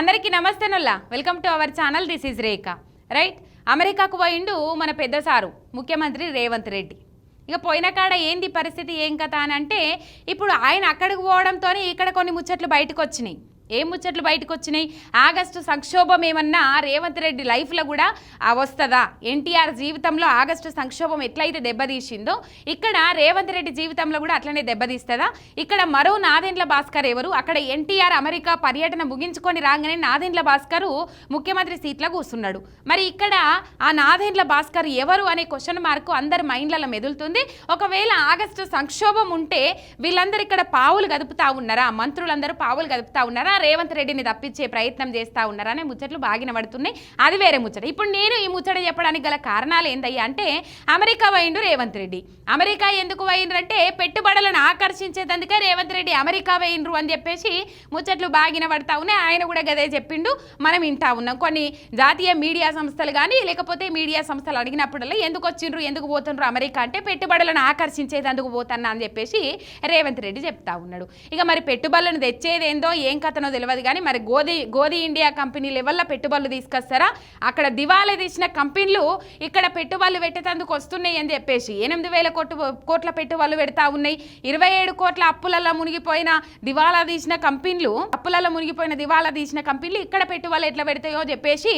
అందరికీ నమస్తే నొల్లా. Welcome to our channel this is Rekha right అమెరికాకు పోయిండు మన పెద్ద సారు ముఖ్యమంత్రి రేవంత్ రెడ్డి. ఇక పోయిన కాడ ఏంది పరిస్థితి ఏం కథ అని అంటే ఇప్పుడు ఆయన అక్కడికి పోవడంతో ఇక్కడ కొన్ని ముచ్చట్లు బయటకు వచ్చినాయి. ఏ ముచ్చట్లు బయటకు వచ్చినాయి ఆగస్టు సంక్షోభం ఏమన్నా రేవంత్ రెడ్డి లైఫ్లో కూడా వస్తుందా? ఎన్టీఆర్ జీవితంలో ఆగస్టు సంక్షోభం ఎట్లయితే దెబ్బతీసిందో ఇక్కడ రేవంత్ రెడ్డి జీవితంలో కూడా అట్లనే దెబ్బతీస్తుందా? ఇక్కడ మరో నాదెండ్ల భాస్కర్ ఎవరు? అక్కడ ఎన్టీఆర్ అమెరికా పర్యటన ముగించుకొని రాగానే నాదెండ్ల భాస్కర్ ముఖ్యమంత్రి సీట్లో కూర్చున్నాడు. మరి ఇక్కడ ఆ నాదెండ్ల భాస్కర్ ఎవరు అనే క్వశ్చన్ మార్క్ అందరి మైండ్లలో మెదులుతుంది. ఒకవేళ ఆగస్టు సంక్షోభం ఉంటే వీళ్ళందరూ ఇక్కడ పావులు గదుపుతా ఉన్నారా? మంత్రులందరూ పావులు గదుపుతా ఉన్నారా? రేవంత్ రెడ్డిని తప్పించే ప్రయత్నం చేస్తా ఉన్నారనే ముచ్చట్లు బాగిన పడుతున్నాయి. అది వేరే ముచ్చట. ఇప్పుడు నేను ఈ ముచ్చట చెప్పడానికి గల కారణాలు ఏందయ్యా అంటే అమెరికా పోయిండు రేవంత్ రెడ్డి. అమెరికా ఎందుకు పోయిండ్రంటే పెట్టుబడులను ఆకర్షించేందుకే రేవంత్ రెడ్డి అమెరికా పోయిండ్రు అని చెప్పేసి ముచ్చట్లు బాగిన పడతా ఉన్నాయి. ఆయన కూడా గదే చెప్పిండు. మనం వింటా ఉన్నాం. కొన్ని జాతీయ మీడియా సంస్థలు కానీ లేకపోతే మీడియా సంస్థలు అడిగినప్పుడల్లా ఎందుకు వచ్చిండ్రు ఎందుకు పోతుండ్రు అమెరికా అంటే పెట్టుబడులను ఆకర్షించేదందుకు పోతున్నా అని చెప్పేసి రేవంత్ రెడ్డి చెప్తా ఉన్నాడు. ఇక మరి పెట్టుబడులను తెచ్చేదేందో ఏం కథనో తెలియదు కానీ మరి గోది గోధి ఇండియా కంపెనీ లెవెల్లో పెట్టుబడులు తీసుకొస్తారా? అక్కడ దివాలా తీసిన కంపెనీలు ఇక్కడ పెట్టుబడులు పెట్టేందుకు వస్తున్నాయి అని చెప్పేసి ఎనిమిది వేల కోట్లు కోట్ల పెట్టుబడులు పెడతా ఉన్నాయి. ఇరవై ఏడు కోట్ల అప్పులలో మునిగిపోయిన దివాలా తీసిన కంపెనీలు అప్పులలో మునిగిపోయిన దివాలా తీసిన కంపెనీలు ఇక్కడ పెట్టుబడులు ఎట్లా పెడతాయో చెప్పేసి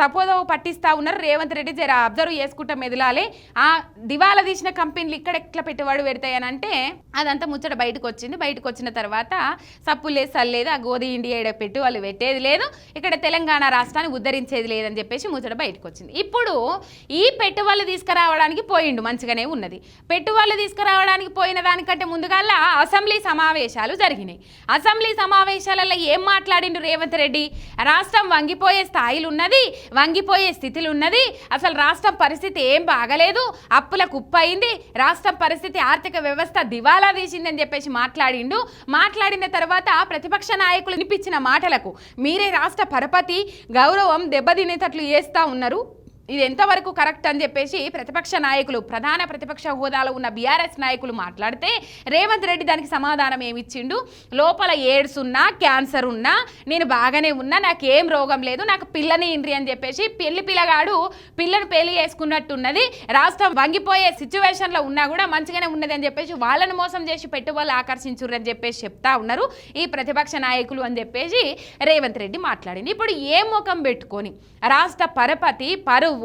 తపోదో పట్టిస్తా ఉన్నారు. రేవంత్ రెడ్డి జర అబ్జర్వ్ చేసుకుంటా మెదలాలి ఆ దివాలా తీసిన కంపెనీలు ఇక్కడ ఎట్లా పెట్టుబడి పెడతాయని అంటే అదంతా ముచ్చట బయటకు వచ్చింది బయటకు వచ్చిన తర్వాత సప్పులేదు సల్లేదు ఆ గోధి ఇండియా ఇక్కడ పెట్టు వాళ్ళు పెట్టేది లేదు. ఇక్కడ తెలంగాణ రాష్ట్రాన్ని ఉద్ధరించేది లేదని చెప్పేసి ముచ్చట బయటకు వచ్చింది ఇప్పుడు ఈ పెట్టుబడులు తీసుకురావడానికి పోయిండు మంచిగానే ఉన్నది. పెట్టుబడులు తీసుకురావడానికి పోయిన దానికంటే ముందుగాల అసెంబ్లీ సమావేశాలు జరిగినాయి. అసెంబ్లీ సమావేశాలలో ఏం మాట్లాడిండు రేవంత్ రెడ్డి? రాష్ట్రం వంగిపోయే స్థాయిలు ఉన్నది వంగిపోయే స్థితులు ఉన్నది. అసలు రాష్ట్రం పరిస్థితి ఏం బాగలేదు. అప్పుల కుప్పయింది. రాష్ట్రం పరిస్థితి ఆర్థిక వ్యవస్థ దివాలా తీసిందని చెప్పేసి మాట్లాడిండు. మాట్లాడిన తర్వాత ప్రతిపక్ష నాయకులు వినిపించిన మాటలకు మీరే రాష్ట్ర పరపతి గౌరవం దెబ్బతినేటట్లు చేస్తా ఉన్నారు. ఇది ఎంతవరకు కరెక్ట్ అని చెప్పేసి ప్రతిపక్ష నాయకులు ప్రధాన ప్రతిపక్ష హోదాలో ఉన్న బీఆర్ఎస్ నాయకులు మాట్లాడితే రేవంత్ రెడ్డి దానికి సమాధానం ఏమిచ్చిండు లోపల ఎయిడ్స్ ఉన్నా క్యాన్సర్ ఉన్నా నేను బాగానే ఉన్నా నాకేం రోగం లేదు నాకు పిల్లని ఇండ్రి అని చెప్పేసి పెళ్ళి పిల్లగాడు పిల్లను పెళ్ళి చేసుకున్నట్టున్నది రాష్ట్రం వంగిపోయే సిచ్యువేషన్లో ఉన్నా కూడా మంచిగానే ఉన్నది అని చెప్పేసి వాళ్ళను మోసం చేసి పెట్టుబడులు ఆకర్షించుర్రు అని చెప్పేసి చెప్తా ఉన్నారు ఈ ప్రతిపక్ష నాయకులు అని చెప్పేసి రేవంత్ రెడ్డి మాట్లాడింది. ఇప్పుడు ఏ ముఖం పెట్టుకొని రాష్ట్ర పరపతి పరువు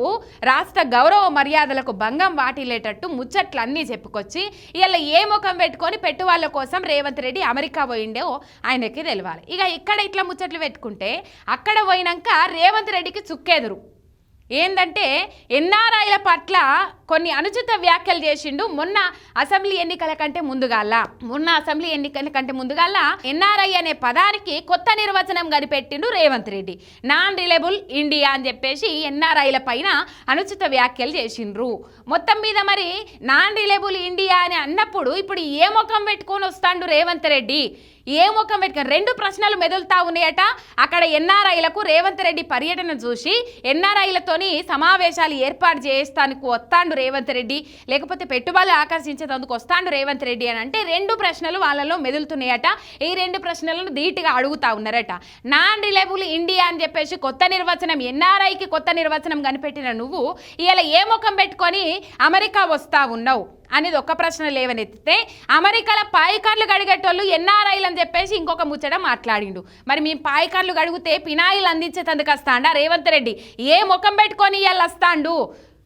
రాష్ట్ర గౌరవ మర్యాదలకు భంగం వాటిల్లేటట్టు ముచ్చట్లన్నీ చెప్పుకొచ్చి ఇలా ఏ ముఖం పెట్టుకొని పెట్టు వాళ్ళ కోసం రేవంత్ రెడ్డి అమెరికా పోయిండో ఆయనకి తెలియాలి ఇక ఇక్కడ ఇట్లా ముచ్చట్లు పెట్టుకుంటే అక్కడ పోయినాక రేవంత్ రెడ్డికి చుక్కెదురు. ఏంటంటే ఎన్ఆర్ఐల పట్ల కొన్ని అనుచిత వ్యాఖ్యలు చేసిండు. మొన్న అసెంబ్లీ ఎన్నికల కంటే ముందుగాల మొన్న అసెంబ్లీ ఎన్నికల కంటే ముందుగాల ఎన్ఆర్ఐ అనే పదానికి కొత్త నిర్వచనం కనిపెట్టిండు Revanth Reddy. Non reliable India అని చెప్పేసి ఎన్ఆర్ఐల పైన అనుచిత వ్యాఖ్యలు చేసిండ్రు. మొత్తం మీద మరి నాన్ రిలయబుల్ ఇండియా అని అన్నప్పుడు ఇప్పుడు ఏ ముఖం పెట్టుకొని వస్తాడు రేవంత్ రెడ్డి? ఏ ముఖం పెట్టుకుని రెండు ప్రశ్నలు మెదులుతా ఉన్నాయట. అక్కడ ఎన్ఆర్ఐలకు రేవంత్ రెడ్డి పర్యటన చూసి ఎన్ఆర్ఐలతోని సమావేశాలు ఏర్పాటు చేస్తానికి వస్తాండు రేవంత్ రెడ్డి. లేకపోతే పెట్టుబడులు ఆకర్షించేందుకు వస్తాండు రేవంత్ రెడ్డి అని అంటే రెండు ప్రశ్నలు వాళ్ళలో మెదులుతున్నాయట. ఈ రెండు ప్రశ్నలను ధీటుగా అడుగుతా ఉన్నారట. నాన్ రిలయబుల్ ఇండియా అని చెప్పేసి కొత్త నిర్వచనం ఎన్ఆర్ఐకి కొత్త నిర్వచనం కనిపెట్టిన నువ్వు ఇలా ఏ ముఖం పెట్టుకొని అమెరికా వస్తా ఉన్నావు? అనేది ఒక ప్రశ్న లేవనెత్తితే అమెరికాలో పాయికార్లు గడిగేటోళ్ళు ఎన్ఆర్ఐలు అని చెప్పేసి ఇంకొక ముచ్చట మాట్లాడిండు. మరి మేము పాయికార్లు గడిగితే పినాయిలు అందించేందుకు వస్తాండా రేవంత్ రెడ్డి? ఏ ముఖం పెట్టుకొని ఇవాళ వస్తాండు?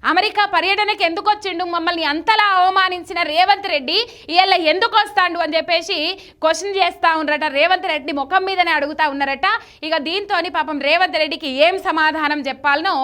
అమెరికా పర్యటనకి ఎందుకు వచ్చిండు? మమ్మల్ని అంతలా అవమానించిన రేవంత్ రెడ్డి ఇలా ఎందుకు వస్తాండు? అని చెప్పేసి క్వశ్చన్ చేస్తూ ఉన్నారట. రేవంత్ రెడ్డి ముఖం మీదనే అడుగుతా ఉన్నారట. ఇక దీంతో పాపం రేవంత్ రెడ్డికి ఏం సమాధానం చెప్పాలనో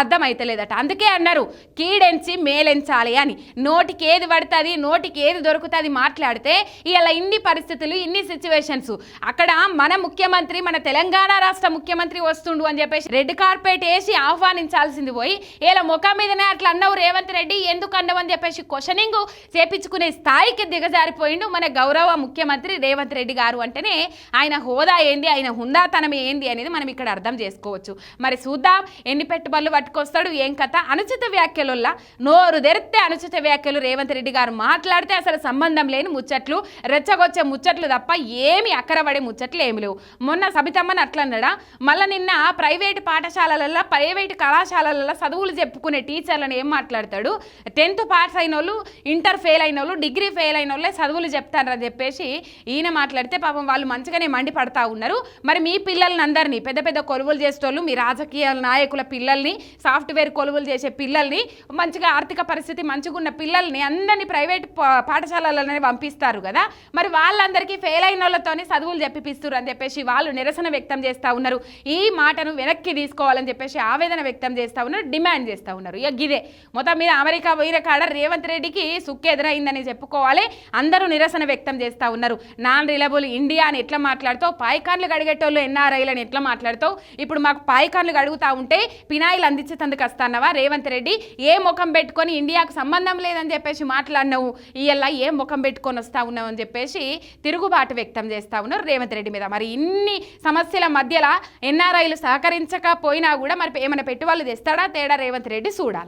అర్థమైతలేదట. అందుకే అన్నారు కీడెంచి మేలెంచాలి అని. నోటికి ఏది పడుతుంది నోటికి ఏది దొరుకుతుంది మాట్లాడితే ఇలా ఇన్ని పరిస్థితులు ఇన్ని సిచ్యువేషన్స్. అక్కడ మన ముఖ్యమంత్రి మన తెలంగాణ రాష్ట్ర ముఖ్యమంత్రి వస్తుండు అని చెప్పేసి రెడ్ కార్పెట్ వేసి ఆహ్వానించాల్సింది పోయి ఇలా ముఖం మీదనే అట్లా అన్నావు రేవంత్ రెడ్డి ఎందుకు అన్నావు అని చెప్పేసి క్వశ్చనింగ్ చేపించుకునే స్థాయికి దిగజారిపోయిండు మన గౌరవ ముఖ్యమంత్రి రేవంత్ రెడ్డి గారు అంటేనే ఆయన హోదా ఏంది ఆయన హుందాతనం ఏంది అనేది మనం ఇక్కడ అర్థం చేసుకోవచ్చు. మరి చూద్దాం ఎన్ని పెట్టుబడులు పట్టుకొస్తాడు ఏం కథ? అనుచిత వ్యాఖ్యలుల్లా నోరు తెరిస్తే అనుచిత వ్యాఖ్యలు రేవంత్ రెడ్డి గారు మాట్లాడితే అసలు సంబంధం లేని ముచ్చట్లు రెచ్చగొచ్చే ముచ్చట్లు తప్ప ఏమి అక్కరబడే ముచ్చట్లు ఏమి లేవు. మొన్న సబితమ్మని అట్లన్నాడా? మళ్ళీ నిన్న ప్రైవేట్ పాఠశాలలలో ప్రైవేట్ కళాశాలలలో చదువులు చెప్పుకునే టీచర్ టీచర్లను ఏం మాట్లాడతాడు? టెన్త్ పాస్ అయిన వాళ్ళు ఇంటర్ ఫెయిల్ అయిన వాళ్ళు డిగ్రీ ఫెయిల్ అయిన వాళ్ళే చదువులు చెప్తారని చెప్పేసి ఈయన మాట్లాడితే పాపం వాళ్ళు మంచిగానే మండిపడతా ఉన్నారు. మరి మీ పిల్లల్ని అందరినీ పెద్ద పెద్ద కొలువులు చేసేటోళ్ళు మీ రాజకీయ నాయకుల పిల్లల్ని సాఫ్ట్వేర్ కొలువులు చేసే పిల్లల్ని మంచిగా ఆర్థిక పరిస్థితి మంచిగా ఉన్న పిల్లల్ని అందరినీ ప్రైవేట్ పా- పాఠశాలలోనే పంపిస్తారు కదా? మరి వాళ్ళందరికీ ఫెయిల్ అయిన వాళ్ళతోనే చదువులు చెప్పిపిస్తారు అని చెప్పేసి వాళ్ళు నిరసన వ్యక్తం చేస్తూ ఉన్నారు. ఈ మాటను వెనక్కి తీసుకోవాలని చెప్పేసి ఆవేదన వ్యక్తం చేస్తూ ఉన్నారు డిమాండ్ చేస్తూ ఉన్నారు. ఇక గిదే. మొత్తం మీద అమెరికా పోయిన కాడ రేవంత్ రెడ్డికి సుక్కు ఎదురైందని చెప్పుకోవాలి. అందరూ నిరసన వ్యక్తం చేస్తూ ఉన్నారు. నాన్ రిలబుల్ ఇండియా అని ఎట్లా మాట్లాడుతావు? పాయకాన్లు గడిగేటోళ్ళు అని ఎట్లా మాట్లాడుతావు? ఇప్పుడు మాకు పాయకాన్లు గడుగుతా ఉంటే పినాయిలు అందించేందుకు వస్తానవా రేవంత్ రెడ్డి? ఏ ముఖం పెట్టుకొని ఇండియాకు సంబంధం లేదని చెప్పేసి మాట్లాడినావు? ఇయ్యల్లా ఏ ముఖం పెట్టుకొని వస్తా ఉన్నావు అని చెప్పేసి తిరుగుబాటు వ్యక్తం చేస్తా ఉన్నారు రేవంత్ రెడ్డి మీద. మరి ఇన్ని సమస్యల మధ్యలో ఎన్ఆర్ఐలు సహకరించకపోయినా కూడా మరి ఏమైనా పెట్టుబడులు తెస్తాడా తేడా రేవంత్ రెడ్డి? చూడాలి.